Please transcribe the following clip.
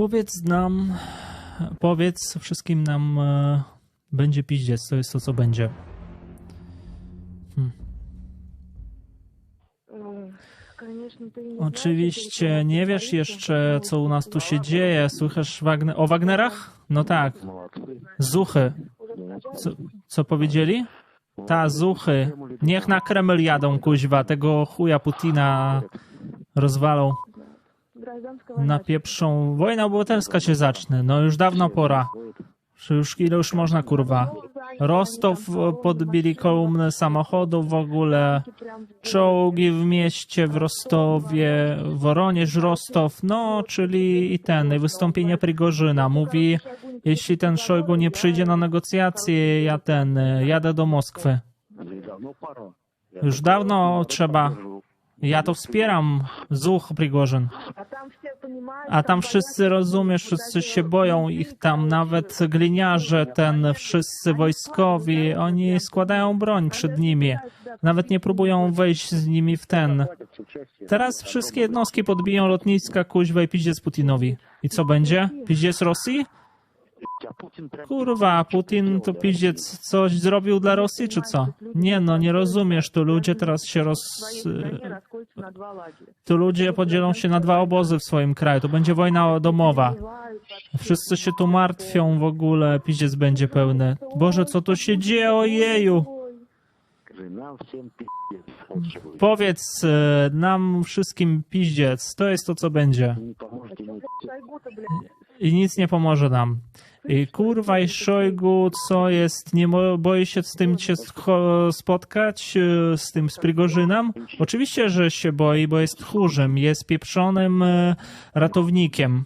powiedz nam, powiedz wszystkim nam, e, będzie piździec, to jest to, co będzie. Hmm. Oczywiście nie wiesz jeszcze, co u nas tu się dzieje. Słychać Wagner... o Wagnerach? No tak. Zuchy. Co, co powiedzieli? Ta zuchy. Niech na Kreml jadą, kuźwa. Tego chuja Putina rozwalą. Na pierwszą Wojna obywatelska się zacznie, no już dawno pora. Już, ile już można, kurwa. Rostow e, podbili kolumny samochodów w ogóle, czołgi w mieście, w Rostowie, Woronież, Rostow, no, czyli i ten, wystąpienie Prigorzyna. Mówi, jeśli ten Szojgu nie przyjdzie na negocjacje, ja ten, e, jadę do Moskwy. Już dawno trzeba. Ja to wspieram, Zuch Prigorzyn a tam wszyscy rozumiesz, wszyscy się boją ich tam, nawet gliniarze, ten, wszyscy wojskowi, oni składają broń przed nimi, nawet nie próbują wejść z nimi w ten. Teraz wszystkie jednostki podbiją lotniska, kuźwa i z Putinowi. I co będzie? Piździec Rosji? Kurwa, Putin to piździec coś zrobił dla Rosji, czy co? Nie no, nie rozumiesz, tu ludzie teraz się roz... Tu ludzie podzielą się na dwa obozy w swoim kraju, to będzie wojna domowa. Wszyscy się tu martwią w ogóle, piździec będzie pełny. Boże, co tu się dzieje, ojeju! Powiedz e, nam wszystkim piździec, to jest to, co będzie. I nic nie pomoże nam. Kurwa i Szojgu, co jest, nie boi się z tym się spotkać, e, z tym z Prigorzynem? Oczywiście, że się boi, bo jest tchórzem, jest pieprzonym e, ratownikiem.